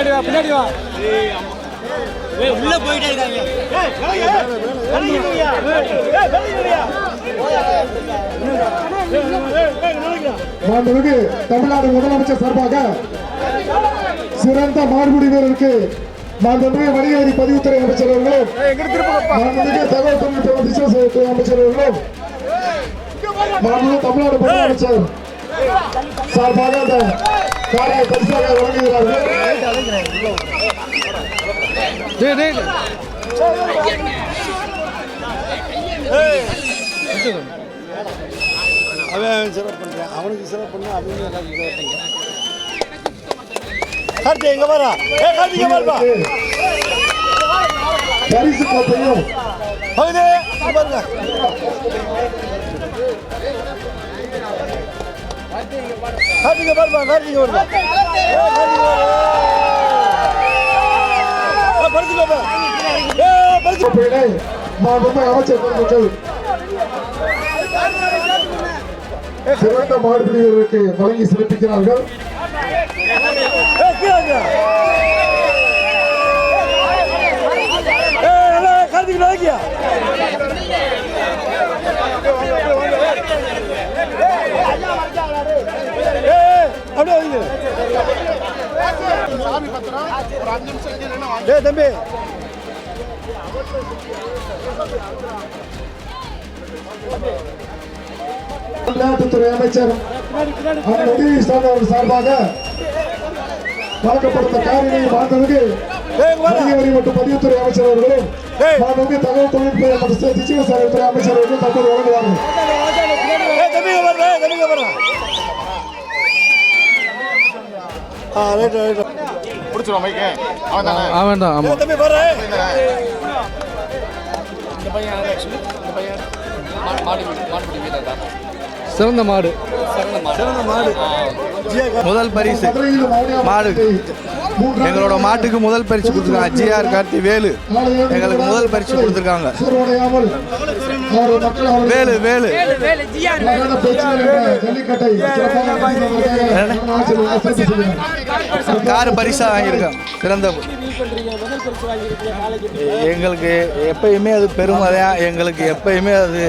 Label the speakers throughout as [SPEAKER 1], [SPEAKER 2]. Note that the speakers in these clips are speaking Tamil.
[SPEAKER 1] பின்னாடி வா பின்னாடி வா.
[SPEAKER 2] உள்ள போயிட்டே இருக்காங்க.
[SPEAKER 3] மாண்புமிகு தமிழ்நாடு முதலமைச்சர் சார்பாக சிறந்த மாடுபிடி வீரருக்கு மாண்புமிகு வணிக வரி பதிவுத்துறை அமைச்சர் அவர்களும் மாண்புமிகு தகவல் தொழில்நுட்ப திசை அமைச்சர் அவர்களும் மாண்புமிகு தமிழ்நாடு முதலமைச்சர் சார்பாக காரியை பரிசாக வழங்குகிறார்கள்.
[SPEAKER 1] டேய் டேய்.
[SPEAKER 4] அவன் சிறப்பு பண்ணுறான் அவனுக்கு சிறப்பு பண்ணா அவங்க எல்லாருக்கும் சிறப்பு பண்ணுறான் கார்த்தி எங்க வரா ஏ கார்த்தி இங்க வரப்பா
[SPEAKER 3] பரிசு கோப்பையும்
[SPEAKER 4] பகுதி இங்க பாருங்க.
[SPEAKER 3] கோப்பையினை மாண்புமிகு அமைச்சர் பெருமக்கள் சிறந்த மாடுபிடி வீரருக்கு வழங்கி சிறப்பிக்கிறார்கள்.
[SPEAKER 4] ஏய் தம்பி.
[SPEAKER 3] விளையாட்டுத்துறை அமைச்சர் சார்பாக
[SPEAKER 4] இங்க வாடா.
[SPEAKER 3] வணிக வரி மற்றும் பதிவுத்துறை அமைச்சர் அவர்களும் தகவல் தொழில்நுட்ப மற்றும் திசிவ சேவைத்துறை அமைச்சர் அவர்களும் தற்போது வழங்குவார்கள்.
[SPEAKER 4] ரைட் ரைட்
[SPEAKER 5] பிடிச்சிருவோம் மைக்கு. அவன் தானே?
[SPEAKER 1] அவன் தான் ஆமா.
[SPEAKER 4] ஏய் தம்பி பாரு.
[SPEAKER 5] இந்த பையன் யாரு ஆக்சுவலி இந்த பையன்? மாடு மாடுபிடி வீரர் தான்.
[SPEAKER 1] சிறந்த மாடு.
[SPEAKER 4] சிறந்த மாடு.
[SPEAKER 6] முதல் பரிசு. மாடு. எங்களோட மாட்டுக்கு முதல் பரிசு கொடுத்துருக்காங்க. ஜிஆர் கார்த்தி வேலு. எங்களுக்கு முதல் பரிசு கொடுத்துருக்காங்க. வேலு வேலு. கார் பரிசா வாங்கியிருக்கோம் சிறந்த எங்களுக்கு எப்பயுமே அது பெருமைதான் எங்களுக்கு எப்பயுமே அது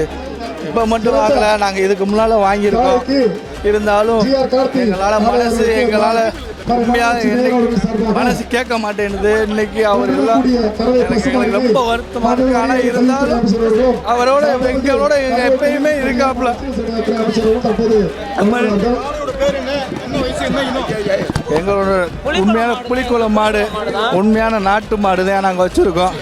[SPEAKER 6] இப்போ மட்டும் வாங்கல நாங்கள் இதுக்கு முன்னால வாங்கியிருக்கோம். இருந்தாலும் எங்களால் மனசு எங்களால் உண்மையாக என்னைக்கு மனசு கேட்க மாட்டேன்னுது. இன்னைக்கு அவர் எல்லாம் எனக்கு ரொம்ப வருத்தமாக இருக்கு. ஆனால் இருந்தாலும் அவரோட எங்களோட எங்க எப்பயுமே இருக்காப்புல எங்களோட உண்மையான புலிக்குளம் மாடு. உண்மையான நாட்டு மாடு தான் நாங்கள் வச்சுருக்கோம்.